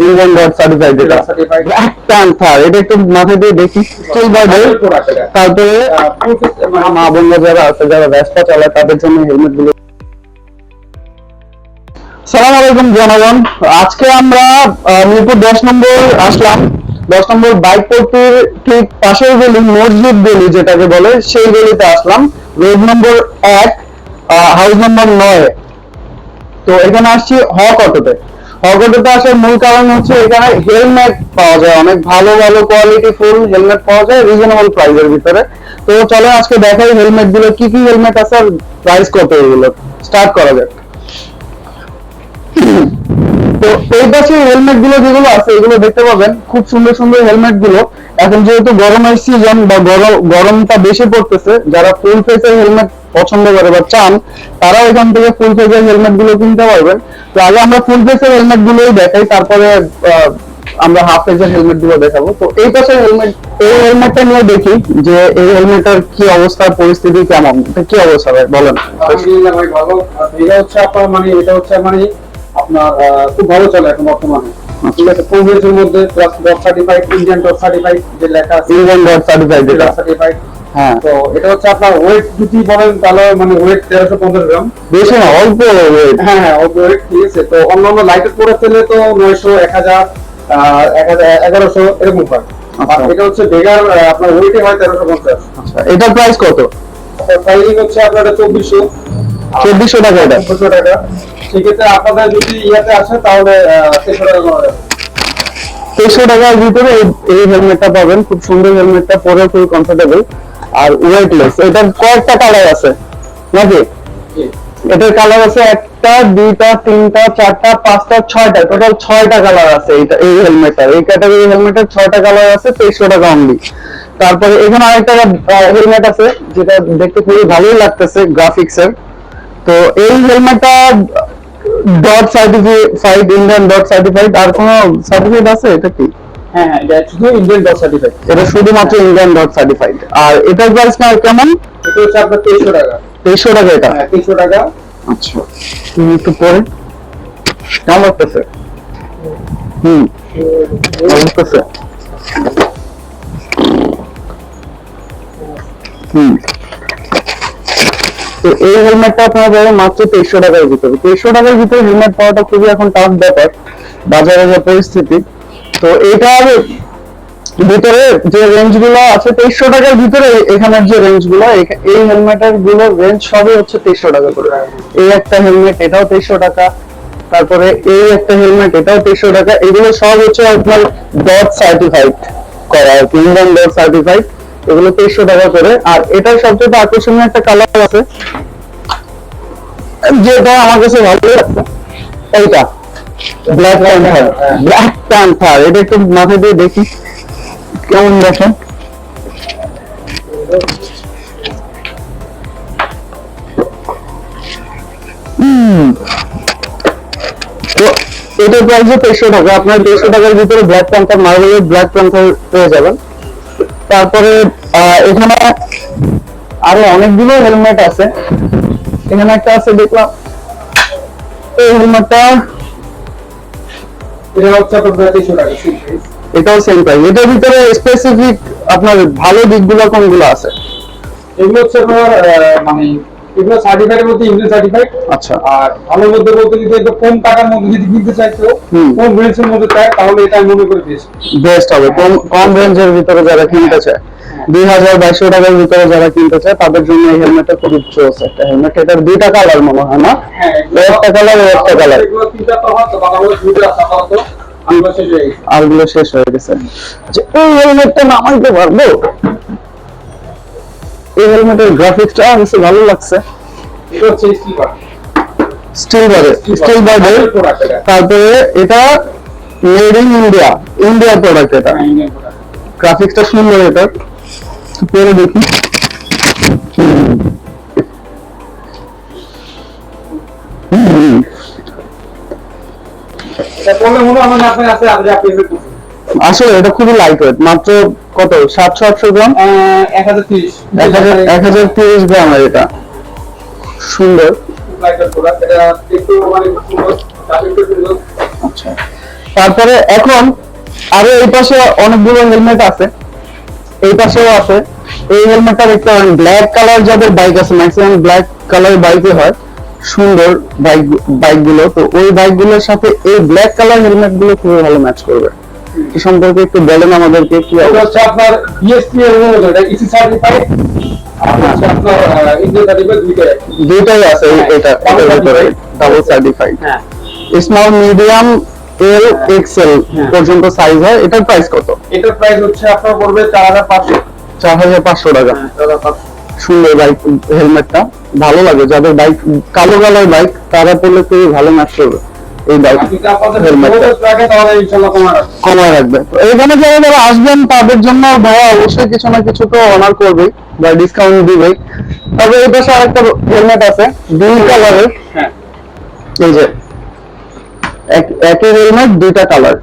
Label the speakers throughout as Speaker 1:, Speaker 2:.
Speaker 1: Indian dot certified এটা।
Speaker 2: Certified.
Speaker 1: Black panther এটা একটু মাথায় দিয়ে দেখি স্টিল বার্ডের তারপরে মা বোনরা যারা আছে যারা ব্যস্ত চালায় তাদের জন্য হেলমেটগুলো। সালাম আলাইকুম জনগণ। আজকে আমরা মিরপুর দশ নম্বর আসলাম। দশ নম্বর বাইক পট্টির ঠিক পাশের গলি মসজিদ গলি যেটাকে বলে সেই গলিতে আসলাম। রোড নম্বর এক হাউস নম্বর নয়। তো এখানে আসছি হক অটোতে। অটোতে আসার মূল কারণ হচ্ছে এখানে হেলমেট পাওয়া যায়, অনেক ভালো ভালো কোয়ালিটি ফুল হেলমেট পাওয়া যায় রিজনেবল প্রাইসের ভিতরে। তো চলো আজকে দেখাই হেলমেটগুলো, কি কি হেলমেট আছে আর প্রাইস কত এগুলো। স্টার্ট করা যাক। তো এই পাশে হেলমেটগুলো যেগুলো আছে, এগুলো দেখতে পাবেন। খুব সুন্দর সুন্দর হেলমেটগুলো। এখন যেহেতু গরমের সিজন বা গরম গরমটা বেশি পড়তেছে, যারা ফুল ফেসের হেলমেট পছন্দ করে বা চান, তারা এখান থেকে ফুল ফেসের হেলমেটগুলো কিনতে পারবেন। তো আগে আমরা ফুল ফেসের হেলমেট গুলোই দেখাই, তারপরে আমরা হাফ ফেসের হেলমেটগুলো দেখাবো। তো এই পাশে হেলমেট এই হেলমেটটা নিয়ে দেখি যে এই হেলমেটের কি অবস্থা, পরিস্থিতি কেমন কি অবস্থা ভাই, বলেন।
Speaker 2: এটা হচ্ছে আপনার মানে এটা হচ্ছে মানে আপনার খুব ভালো চলে এখন বর্তমানে। ঠিক আছে প্রোগ্রেসের মধ্যে dot certified Indian dot certified যে লেখা আছে
Speaker 1: ইন্ডিয়ান ডট সার্টিফাইড এটা
Speaker 2: সার্টিফাইড
Speaker 1: হ্যাঁ।
Speaker 2: তো এটা হচ্ছে আপনার ওয়েট যদি বলেন তাহলে মানে ওয়েট তেরোশো পঞ্চাশ গ্রাম।
Speaker 1: বেশি না অল্প weight।
Speaker 2: হ্যাঁ হ্যাঁ ওয়েট ঠিক আছে। তো অন্যান্য লাইটের পরে তেলে তো নয়শো এক হাজার এক হাজার এগারোশো এরকম হয়। আর
Speaker 1: আচ্ছা।
Speaker 2: এটা হচ্ছে বেগার আপনার ওয়েটে হয় তেরোশো পঞ্চাশ।
Speaker 1: আচ্ছা এটার প্রাইস কত?
Speaker 2: প্রাইসিং হচ্ছে আপনার চব্বিশশো।
Speaker 1: চব্বিশশো টাকা এটা।
Speaker 2: চব্বিশশো টাকা। সেক্ষেত্রে আপনাদের যদি ইয়াতে আসে তাহলে তেরোশো টাকা করা
Speaker 1: তেইশশো টাকার ভিতরে এই- হেলমেটটা পাবেন। খুব সুন্দর হেলমেটটা পরে খুবই কমফোর্টেবল আর ওয়েটলেস এটার কয়েকটা কালার আছে। নাকি? এটার কালার আছে একটা দুইটা তিনটা চারটা পাঁচটা ছয়টা। টোটাল ছয়টা কালার আছে এইটা এই হেলমেটটার এই ক্যাটাগরি হেলমেটের ছয়টা কালার আছে তেইশশো টাকা অনলি তারপরে এখানে আরেকটা হেলমেট আছে যেটা দেখতে খুবই ভালোই লাগতেছে গ্রাফিক্স এর। তো এই হেলমেটটা dot certified Indian dot certified আর কোনো সার্টিফিকেট আছে? এটা কি?
Speaker 2: হ্যাঁ এটা শুধু ইন্ডিয়ান ডট সার্টিফাইড
Speaker 1: এটা শুধুমাত্র ইন্ডিয়ান ডট সার্টিফাইড আর এটার প্রাইস কেমন?
Speaker 2: এটা হচ্ছে আপনার তেইশশো টাকা।
Speaker 1: তেইশশো টাকা এটা?
Speaker 2: হ্যাঁ তেইশশো টাকা।
Speaker 1: আচ্ছা তুমি একটু পরে। কেমন লাগতেছে? হুম ভালো লাগতেছে। হুম। তো এই হেলমেটটা আপনারা পাবেন মাত্র তেইশশো টাকার ভিতরে। তেইশশো টাকার ভিতরে হেলমেট পাওয়াটা খুবই এখন টাফ ব্যাপার, বাজারে যে পরিস্থিতি। তো এইটার ভিতরে যে রেঞ্জগুলো আছে তেইশশো টাকার ভিতরে এখানের যে রেঞ্জগুলো, এই হেলমেটেরগুলো রেঞ্জ সবই হচ্ছে তেইশশো টাকা করে। এই একটা হেলমেট এটাও তেইশশো টাকা, তারপরে এই একটা হেলমেট এটাও তেইশশো টাকা, এগুলো সব হচ্ছে আপনার ডট সার্টিফাইড করা আর কি ইন্ডিয়ান ডট সার্টিফাইড এগুলো তেইশশো টাকা করে। আর এটার সবচেয়ে আকর্ষণীয় একটা কালার আছে, যেটা আমার কাছে ভালো লাগছে। এইটা। ব্ল্যাক প্যান্থার ব্ল্যাক প্যান্থার এটা একটু মাথায় দিয়ে দেখি। কেমন দেখেন? এটার প্রাইস তেইশশো টাকা। আপনার দেড়শো টাকার ভিতরে ব্ল্যাক প্যান্থার মার্বেলের ব্ল্যাক প্যান্থার পেয়ে যাবেন। তারপরে এখানে আরও অনেকগুলো হেলমেট আছে। এখানে একটা আছে দেখলাম। এই হেলমেটটা। এটাও সেম প্রাইস এটার ভিতরে স্পেসিফিক আপনার ভালো দিকগুলো কোনগুলো আছে?
Speaker 2: এগুলো হচ্ছে আপনার মানে এগুলো সার্টিফাইডের মধ্যে ইন্ডিয়ান সার্টিফাইড
Speaker 1: আচ্ছা।
Speaker 2: আর ভালোর মধ্যে বলতে যদি একটু কম টাকার মধ্যে যদি কিনতে চাই
Speaker 1: হুম।
Speaker 2: কম রেঞ্জের মধ্যে চায় তাহলে এটা আমি মনে করি বেস্ট
Speaker 1: বেস্ট হবে। কম কম রেঞ্জের ভিতরে যারা কিনতে চায়। দুই হাজার বাইশশো টাকার ভিতরে যারা কিনতে চায় তাদের জন্য এই হেলমেটটা চোস একটা হেলমেট এটার দুইটা কালার মনে হয় না?
Speaker 2: হ্যাঁ
Speaker 1: একটা কালার একটা কালার
Speaker 2: তো হয় তো হয়ে
Speaker 1: আরগুলো শেষ হয়ে গেছে। এই হেলমেটটা নামাইতে পারব এই হেলমেটের গ্রাফিক্সটা আমার কাছে ভালো লাগছে। স্টিল বারে স্টিল বারে তারপরে এটা মেড ইন ইন্ডিয়া ইন্ডিয়ার প্রোডাক্ট এটা।
Speaker 2: হ্যাঁ,
Speaker 1: গ্রাফিক্সটা সুন্দর এটা। পরে দেখি।
Speaker 2: এটা মনে হয় আমার আপনার আছে আপনি আপনি
Speaker 1: আসলে এটা খুবই লাইট ওয়েট মাত্র কত? সাতশো আটশো গ্রাম?
Speaker 2: এক হাজার তিরিশ।
Speaker 1: গ্রামের এটা। সুন্দর।
Speaker 2: মানে।
Speaker 1: আচ্ছা। তারপরে এখন আরও এই পাশে অনেকগুলো হেলমেট আছে। এই পাশেও আছে। এই হেলমেটটা দেখতে পারেন ব্ল্যাক কালার যাদের বাইক আছে ম্যাক্সিমাম ব্ল্যাক কালার বাইকে হয়। সুন্দর বাইক বাইকগুলো। তো ওই বাইকগুলোর সাথে এই ব্ল্যাক কালার হেলমেটগুলো খুবই ভালো ম্যাচ করবে। এই সম্পর্কে একটু বলেন আমাদেরকে কি
Speaker 2: হচ্ছে আপনার এর মধ্যে এটা ইসি সার্টিফাইড ইন্ডিয়ান সার্টিফাইড দুইটাই
Speaker 1: দুইটাই আছে এটা এটার ভিতরে ডাবল সার্টিফাইড
Speaker 2: হ্যাঁ।
Speaker 1: স্মল মিডিয়াম এল এক্সেল
Speaker 2: হ্যাঁ।
Speaker 1: পর্যন্ত সাইজ হয় এটার প্রাইস কত?
Speaker 2: এটার প্রাইস হচ্ছে আপনার পড়বে চার হাজার পাঁচশো।
Speaker 1: চার হাজার পাঁচশো টাকা। সুন্দর বাইক হেলমেটটা ভালো লাগে যাদের বাইক কালো কালার বাইক তারা পড়লে খুবই ভালো ম্যাচ করবে। এই বাইক
Speaker 2: আপনি যদি আপনাদের
Speaker 1: হেলমেটটা
Speaker 2: যোগাযোগ রাখেন তাহলে ইনশাল্লাহ কমা রাখবে।
Speaker 1: কমায় রাখবে। এখানে যারা যারা আসবেন তাদের জন্য ভাইয়া অবশ্যই কিছু না কিছু তো অনার করবে বা ডিসকাউন্ট দিবে তবে এই পাশে আরেকটা হেলমেট আছে দুই কালারের
Speaker 2: হ্যাঁ।
Speaker 1: এই যে একই হেলমেট দুইটা কালার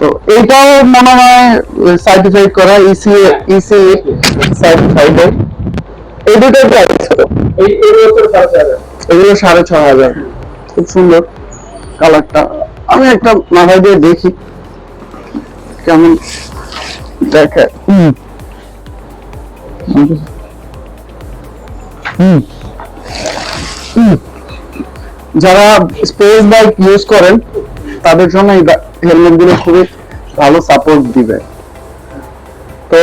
Speaker 1: তো এইটাও মনে হয় সার্টিফাইড করা ইসি ইসি সার্টিফাইড এই দুটোর প্রাইস এগুলো সাড়ে ছ হাজার। খুব সুন্দর। কালারটা আমি একটা মাথায় দিয়ে দেখি। কেমন দেখে। হুম। হুম। হুম। যারা স্পেস বাইক ইউজ করেন তাদের জন্য এই হেলমেটগুলো খুবই ভালো সাপোর্ট দিবে। তো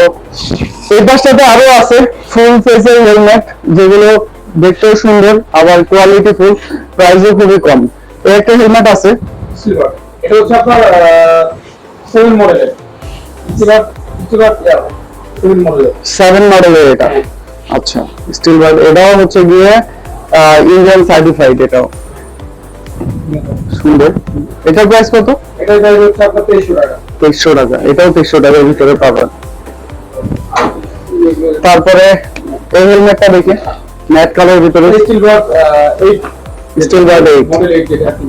Speaker 1: এই পাশটাতে আরও আছে ফুল ফেসের হেলমেট যেগুলো দেখতেও সুন্দর আবার কোয়ালিটি ফুল প্রাইসও খুবই কম। এই একটা হেলমেট আছে।
Speaker 2: সিলভার এটা হচ্ছে আপনার সেভেন মডেলের সিলভার সিলভার সেভেন মডেলের
Speaker 1: সেভেন মডেলের এটা। আচ্ছা স্টিল বাইক এটাও হচ্ছে গিয়ে ইন্ডিয়ান সার্টিফাইড এটাও। সুন্দর। এটার প্রাইস কত?
Speaker 2: এটার প্রাইস হচ্ছে আপনার তেইশশো টাকা।
Speaker 1: তেইশশো টাকা। এটাও তেইশশো টাকার ভিতরে পাবেন। তারপরে এই হেলমেটটা দেখে। ম্যাট কালার ভিতরে।
Speaker 2: এইট
Speaker 1: স্টিল
Speaker 2: মডেল যেটা আপনি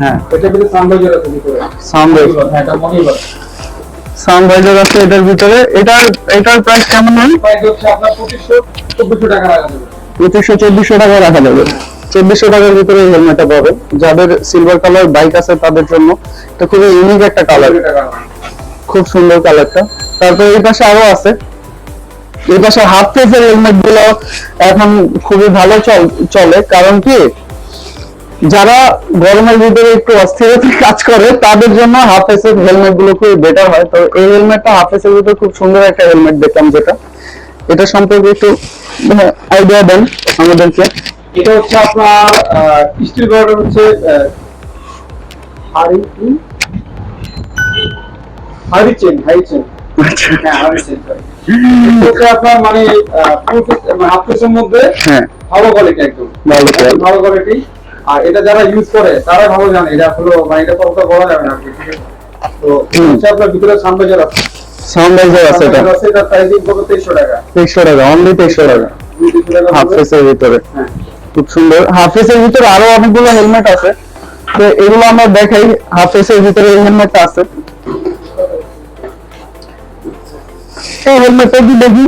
Speaker 1: হ্যাঁ।
Speaker 2: ভিতরে আছে ভিতরে হ্যাঁ এটা
Speaker 1: আছে এটার ভিতরে। এটার এটার প্রাইস কেমন হয়?
Speaker 2: প্রাইস হচ্ছে আপনার পঁচিশশো চব্বিশশো টাকা রাখা যাবে।
Speaker 1: টাকা রাখা যাবে। চব্বিশশো টাকার ভিতরে হেলমেটটা পাবে যাদের সিলভার কালার বাইক আছে তাদের জন্য এটা খুবই ইউনিক একটা কালার খুব সুন্দর কালারটা তারপরে এই পাশে আরও আছে। এই পাশে হাফ ফেসের হেলমেটগুলো এখন খুবই ভালো চলে কারণ কি? যারা গরমের ভিতরে একটু অস্থিরতা কাজ করে তাদের জন্য হাফ ফেসের হেলমেটগুলো খুবই বেটার হয়। তো এই হেলমেটটা হাফ ফেসের ভিতরে খুব সুন্দর একটা হেলমেট দেখলাম যেটা। এটা সম্পর্কে একটু আইডিয়া দেন আমাদেরকে।
Speaker 2: এটা হচ্ছে আপনার স্টিল বর্ডার হচ্ছে হাড়ি হাড়ি চেন হাড়ি চেন হ্যাঁ হাড়ি চেন আপনার মানে হাফ মধ্যে
Speaker 1: হ্যাঁ।
Speaker 2: ভালো কোয়ালিটি একদম।
Speaker 1: ভালো
Speaker 2: ভালো কোয়ালিটি আর এটা যারা ইউজ করে তারা ভালো জানে। এটা হলো মানে এটা কতটা বলা যাবে না তো আপনার ভিতরে সানবাজার আছে।
Speaker 1: সাউন্ড আছে এটা।
Speaker 2: এটা প্রাইসিং কত? তেইশশো টাকা।
Speaker 1: টাকা অনলি ভিতরে।
Speaker 2: হ্যাঁ।
Speaker 1: খুব সুন্দর। হাফ ফেসের ভিতরে আরও অনেকগুলো হেলমেট আছে। তো এগুলো আমরা দেখাই। হাফ ফেসের ভিতরে হেলমেট আছে। এই হেলমেটটা কি দেখি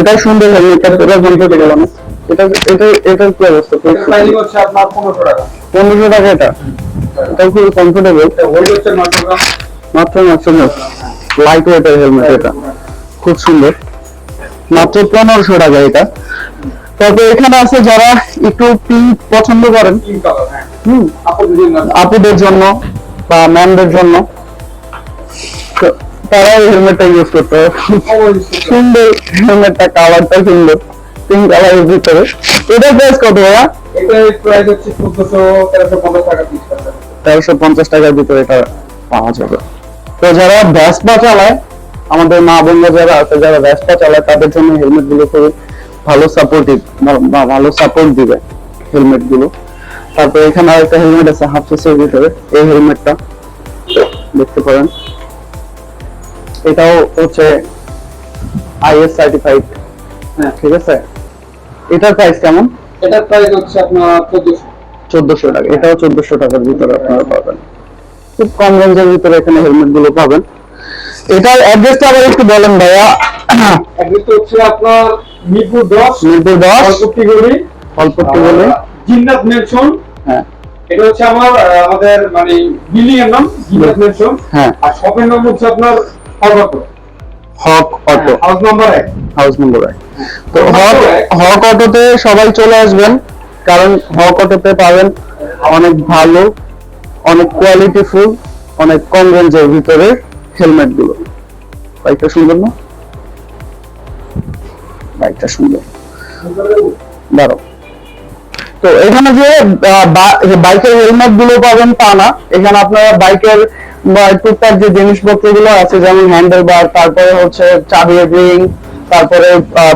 Speaker 1: এটা সুন্দর হেলমেটটা এটা কমফোর্টেবল গেলাম এটা এটা এটার কি অবস্থা?
Speaker 2: এটা প্রাইসিং হচ্ছে আপনার পনেরোশো টাকা।
Speaker 1: পনেরোশো টাকা এটা? এটা খুবই কমফোর্টেবল
Speaker 2: এটা হোল্ড হচ্ছে
Speaker 1: মাত্র মাত্র লাইট ওয়েটের হেলমেট এটা। খুব সুন্দর। মাত্র পনেরোশো টাকা এটা। তবে এখানে আছে যারা একটু পিঙ্ক পছন্দ করেন।
Speaker 2: হ্যাঁ।
Speaker 1: হুম।
Speaker 2: না
Speaker 1: আপুদের জন্য বা ম্যানদের জন্য। তারা এই হেলমেটটা ইউজ করতে। সুন্দর হেলমেটটা কালারটা সুন্দর পিঙ্ক কালারের ভিতরে। এটার প্রাইস কত ভাইয়া?
Speaker 2: এটার প্রাইস হচ্ছে চোদ্দশো তেরোশো পঞ্চাশ টাকা
Speaker 1: তেরোশো পঞ্চাশ টাকার ভিতরে এটা পাওয়া যাবে। তো যারা ভ্যাসপা চালায় আমাদের মা বোনরা যারা আছে যারা ভ্যাসপা চালায় তাদের জন্য হেলমেটগুলো খুবই ভালো সাপোর্টিভ বা ভালো সাপোর্ট দিবে হেলমেটগুলো তারপরে এখানে আরেকটা হেলমেট আছে হাফ ফেসের ভিতরে। এই হেলমেটটা দেখতে পারেন। এটাও হচ্ছে আইএস সার্টিফাইড
Speaker 2: হ্যাঁ
Speaker 1: ঠিক আছে? এটার প্রাইস কেমন?
Speaker 2: এটার প্রাইস হচ্ছে আপনার চোদ্দশো।
Speaker 1: চোদ্দশো টাকা এটাও চোদ্দশো টাকার ভিতরে আপনারা পাবেন। খুব কম রেঞ্জের ভিতরে এখানে হেলমেটগুলো পাবেন। এটার অ্যাড্রেসটা আবার একটু বলেন ভাইয়া।
Speaker 2: অ্যাড্রেসটা হচ্ছে আপনার মিরপুর দশ
Speaker 1: মিরপুর দশ
Speaker 2: কলপট্টি গলি।
Speaker 1: অল্পট্টি বলে
Speaker 2: জিন্নাত মেনশন
Speaker 1: হ্যাঁ।
Speaker 2: এটা হচ্ছে আমার আমাদের মানে বিল্ডিং এর নাম জিনাত মেনশন
Speaker 1: হ্যাঁ।
Speaker 2: আর শপের নাম হচ্ছে আপনার Haque
Speaker 1: Haque auto.
Speaker 2: House number এক।
Speaker 1: হাউস নম্বর এক। তো হক হক অটোতে সবাই চলে আসবেন কারণ হক অটোতে পাবেন অনেক ভালো অনেক কোয়ালিটিফুল অনেক কম রেঞ্জের ভিতরে হেলমেটগুলো বাইকটা সুন্দর না? বাইকটা সুন্দর। দাঁড়াও। তো এখানে যে বাইকের হেলমেটগুলো পাবেন তা না। এখানে আপনারা বাইকের বা টুকটাক যে জিনিসপত্রগুলো আছে, যেমন হ্যান্ডেল বার তারপরে হচ্ছে রিং তারপরে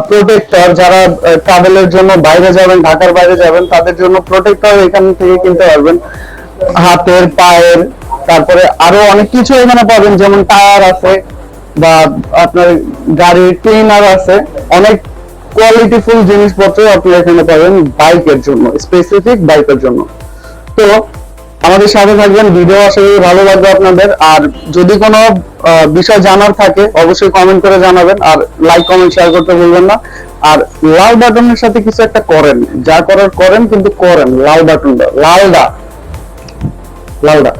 Speaker 1: প্রোটেক্টর যারা ট্রাভেলের জন্য বাইরে যাবেন, ঢাকার বাইরে যাবেন, তাদের জন্য প্রোটেক্টর এখান থেকে কিনতে পারবেন। হাতের, পায়ের, তারপরে আরও অনেক কিছু এখানে পাবেন, যেমন টায়ার আছে বা আপনার গাড়ির ক্লিনার আছে। অনেক কোয়ালিটিফুল জিনিসপত্র আপনি এখানে পাবেন বাইকের জন্য স্পেসিফিক বাইকের জন্য। তো আমাদের সাথে থাকবেন ভিডিও আশা করি ভালো লাগবে আপনাদের। আর যদি কোনো বিষয় জানার থাকে, অবশ্যই কমেন্ট করে জানাবেন, আর লাইক কমেন্ট শেয়ার করতে ভুলবেন না। আর লাল বাটনের সাথে কিছু একটা করেন। যা করার করেন, কিন্তু করেন। লাল বাটনটা লালদা লালদা